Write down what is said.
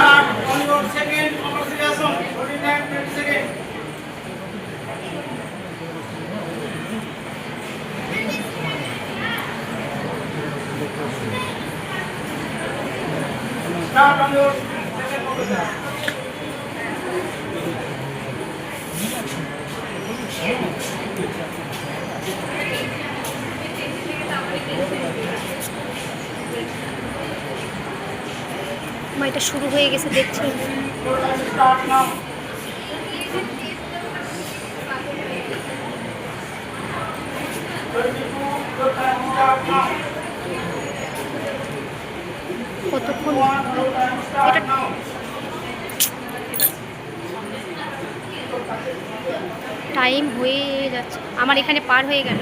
Start on your second conversation. 49 seconds. Start on your second conversation. সময়টা শুরু হয়ে গেছে দেখছেন টাইম হয়ে যাচ্ছে। আমার এখানে পার হয়ে গেল।